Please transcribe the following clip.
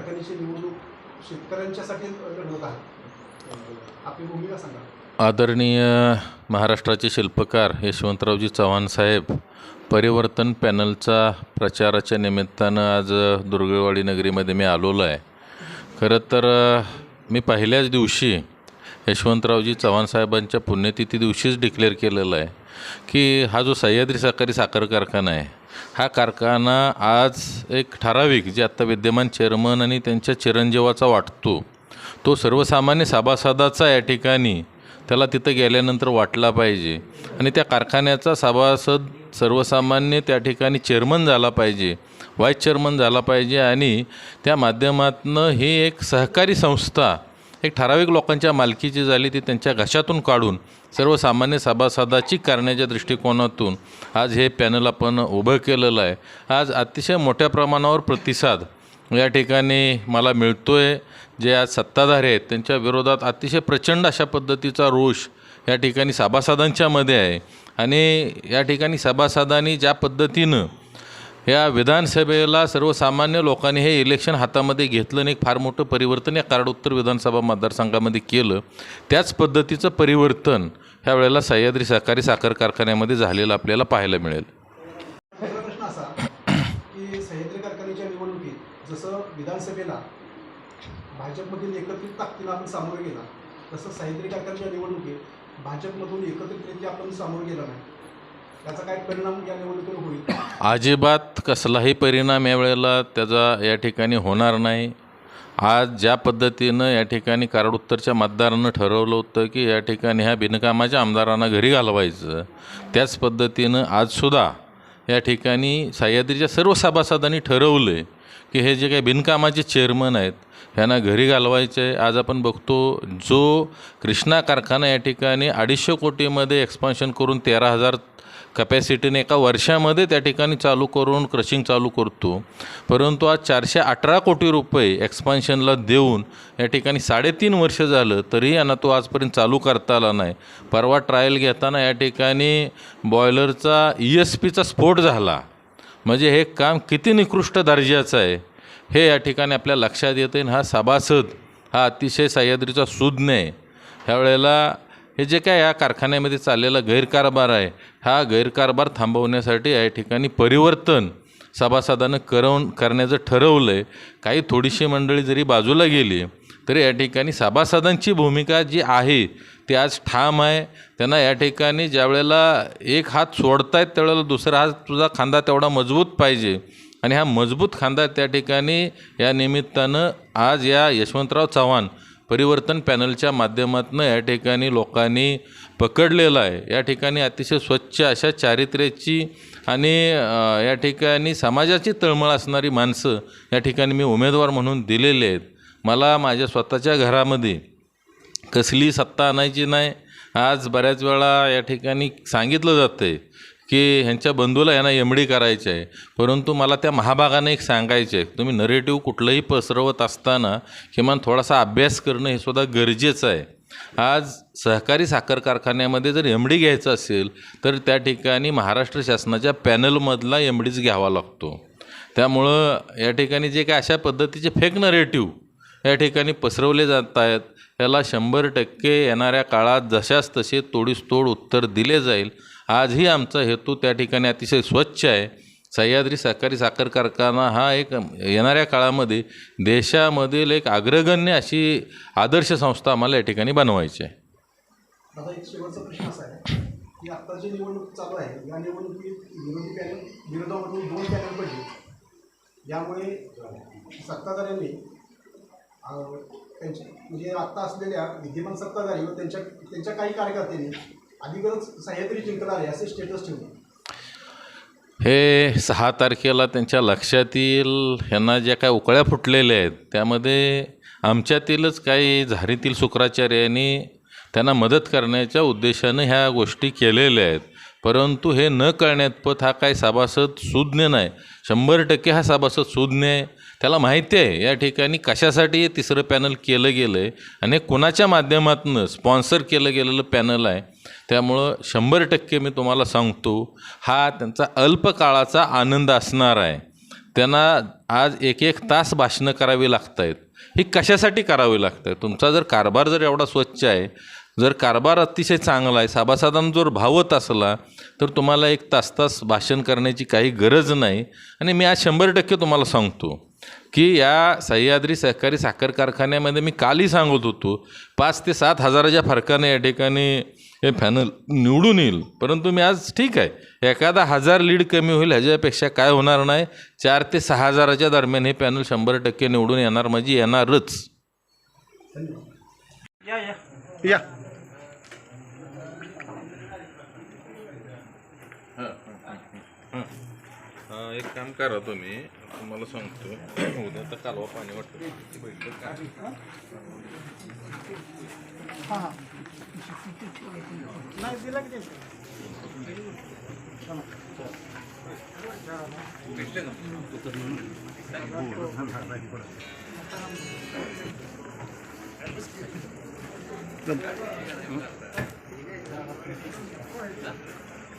कारखान्याची निवडणूक शेतकऱ्यांच्यासाठी लढवत आहे. आपली भूमिका सांगा. आदरणीय महाराष्ट्राचे शिल्पकार यशवंतरावजी चव्हाण साहेब परिवर्तन पॅनलचा प्रचाराच्या निमित्तानं आज दुर्गळवाडी नगरीमध्ये मी आलेलो आहे. खरं तर मी पहिल्याच दिवशी यशवंतरावजी चव्हाण साहेबांच्या पुण्यतिथी दिवशीच डिक्लेअर केलेलं आहे की हा जो सह्याद्री सहकारी साखर कारखाना आहे हा कारखाना आज एक ठराविक जे आत्ता विद्यमान चेअरमन आणि त्यांच्या चिरंजीवाचा वाटतो तो सर्वसामान्य सभासदाचा या ठिकाणी त्याला तिथं गेल्यानंतर वाटला पाहिजे. आणि त्या कारखान्याचा सभासद सर्वसामान्य त्या ठिकाणी चेअरमन झाला पाहिजे व्हाईस चेअरमन झाला पाहिजे आणि त्या माध्यमातनं ही एक सहकारी संस्था एक ठराविक लोकांच्या मालकीची झाली ती त्यांच्या घशातून काढून सर्वसामान्य सभासदाची करण्याच्या दृष्टिकोनातून आज हे पॅनल आपण उभं केलेलं आहे. आज अतिशय मोठ्या प्रमाणावर प्रतिसाद या ठिकाणी मला मिळतो आहे जे आज सत्ताधारी आहेत त्यांच्या विरोधात अतिशय प्रचंड अशा पद्धतीचा रोष या ठिकाणी सभासदांच्यामध्ये आहे. आणि या ठिकाणी सभासदांनी ज्या पद्धतीनं या विधानसभेला सर्वसामान्य लोकांनी हे इलेक्शन हातामध्ये घेतलं आणि एक फार मोठं परिवर्तन या कराड उत्तर विधानसभा मतदारसंघामध्ये केलं. त्याच पद्धतीचं परिवर्तन ह्या वेळेला सह्याद्री सहकारी साखर कारखान्यामध्ये झालेलं आपल्याला पाहायला मिळेल. प्रश्न असा की सह्याद्री कारखान्याच्या निवडणुकीत जसं विधानसभेला भाजपमधील एकत्रित ताकदीला आपण सामोरे गेला तसं सह्याद्री कारखान्याच्या निवडणुकीत भाजपमधून एकत्रितरित्या आपण सामोरे गेला नाही. त्याचा काय परिणाम या निवडणुकीवर होईल? अजिबात कसलाही परिणाम यावेळेला त्याचा या ठिकाणी होणार नाही. आज ज्या पद्धतीनं या ठिकाणी कारडोत्तरच्या उत्तरच्या मतदारानं ठरवलं होतं की या ठिकाणी ह्या बिनकामाच्या आमदारांना घरी घालवायचं त्याच पद्धतीनं आजसुद्धा या ठिकाणी सह्याद्रीच्या सर्व सभासदांनी ठरवलं आहे की हे जे काही बिनकामाचे चेअरमन आहेत ह्यांना घरी घालवायचे आहे आज आपण बघतो जो कृष्णा कारखाना या ठिकाणी अडीचशे कोटीमध्ये एक्सपान्शन करून तेरा हजार कपॅसिटीने एका वर्षामध्ये त्या ठिकाणी चालू करून क्रशिंग चालू करतो. परंतु आज चारशे अठरा कोटी रुपये एक्सपान्शनला देऊन या ठिकाणी साडेतीन वर्ष झालं तरीही यांना तो आजपर्यंत चालू करता आला नाही. परवा ट्रायल घेताना या ठिकाणी बॉयलरचा ई एस पीचा स्फोट झाला. म्हणजे हे काम किती निकृष्ट दर्जाचं आहे हे या ठिकाणी आपल्या लक्षात येतं आणि हा सभासद हा अतिशय सह्याद्रीचा सुज्ञ आहे. ह्यावेळेला हे जे काय या कारखान्यामध्ये चाललेला गैरकारभार आहे हा गैरकारभार थांबवण्यासाठी या ठिकाणी परिवर्तन सभासदानं करवून करण्याचं ठरवलं आहे काही थोडीशी मंडळी जरी बाजूला गेली तरी या ठिकाणी सभासदांची भूमिका जी आहे ती आज ठाम आहे. त्यांना या ठिकाणी ज्या वेळेला एक हात सोडतायत त्यावेळेला दुसरा हात तुझा खांदा तेवढा मजबूत पाहिजे. आणि हा मजबूत खांदा त्या ठिकाणी या निमित्तानं आज या यशवंतराव चव्हाण परिवर्तन पॅनलच्या माध्यमातून या ठिकाणी लोकांनी पकडलेलं आहे. या ठिकाणी अतिशय स्वच्छ अशा चारित्र्याची आणि या ठिकाणी समाजाची तळमळ असणारी माणसं या ठिकाणी मी उमेदवार म्हणून दिलेले आहेत. मला माझ्या स्वतःच्या घरामध्ये कसली सत्ता आणायची नाही. आज बऱ्याच वेळा या ठिकाणी सांगितलं जातं आहे की ह्यांच्या बंधूला यांना एम डी करायचे आहे. परंतु मला त्या महाभागाने एक सांगायचे आहे. तुम्ही नरेटिव्ह कुठलंही पसरवत असताना किमान थोडासा अभ्यास करणं हे सुद्धा गरजेचं आहे. आज सहकारी साखर कारखान्यामध्ये जर एम डी घ्यायचं असेल तर त्या ठिकाणी महाराष्ट्र शासनाच्या पॅनलमधला एम डीच घ्यावा लागतो. त्यामुळं या ठिकाणी जे काय अशा पद्धतीचे फेक नरेटिव्ह या ठिकाणी पसरवले जात आहेत याला शंभर टक्के येणाऱ्या काळात जशास तसे तोडीस तोड उत्तर दिले जाईल. आजही आमचा हेतू त्या ठिकाणी अतिशय स्वच्छ आहे. सह्याद्री सहकारी साखर कारखाना हा एक येणाऱ्या काळामध्ये देशामधील एक अग्रगण्य अशी आदर्श संस्था आम्हाला या ठिकाणी बनवायची आहे. यामुळे सत्ताधाऱ्यांनी त्यांच्या म्हणजे आत्ता असलेल्या विद्यमान सत्ताधारी व त्यांच्या त्यांच्या काही कार्यकर्त्यांनी अधिकच सह्याद्री जिंकणार आहे असे स्टेटस ठेवले. हे सहा तारखेला त्यांच्या लक्षात येईल ह्यांना ज्या काय उकळ्या फुटलेल्या आहेत त्यामध्ये आमच्यातीलच काही झारीतील शुक्राचार्यांनी त्यांना मदत करण्याच्या उद्देशानं ह्या गोष्टी केलेल्या आहेत. परंतु हे न कळण्यात पत हा काय सभासद सुज्ञ नाही. शंभर टक्के हा सभासद सुज्ञ आहे. त्याला माहिती आहे या ठिकाणी कशासाठी हे तिसरं पॅनल केलं गेलं आहे आणि कोणाच्या कुणाच्या माध्यमातून स्पॉन्सर केलं गेलेलं पॅनल आहे त्यामुळं शंभर टक्के मी तुम्हाला सांगतो हा त्यांचा अल्पकाळाचा आनंद असणार आहे. त्यांना आज एक एक तास भाषणं करावी लागत आहेत ही कशासाठी करावी लागत आहे तुमचा जर कारभार जर एवढा स्वच्छ आहे जर कारभार अतिशय चांगला आहे सभासदांना जर भावत असला तर तुम्हाला एक तास तास भाषण करण्याची काही गरज नाही. आणि मी आज शंभर टक्के तुम्हाला सांगतो की या सह्याद्री सहकारी साखर कारखान्यामध्ये मी कालही सांगत होतो पाच ते सात हजाराच्या फरकाने या ठिकाणी हे फॅनल निवडून येईल. परंतु मी आज ठीक आहे. एखादा हजार लीड कमी होईल ह्याच्यापेक्षा काय होणार नाही. चार ते सहा हजाराच्या दरम्यान हे पॅनल शंभर टक्के निवडून येणार म्हणजे येणारच. या एक काम करा तुम्ही तुम्हाला सांगतो उद्या तर कालवा पाणी वाटतं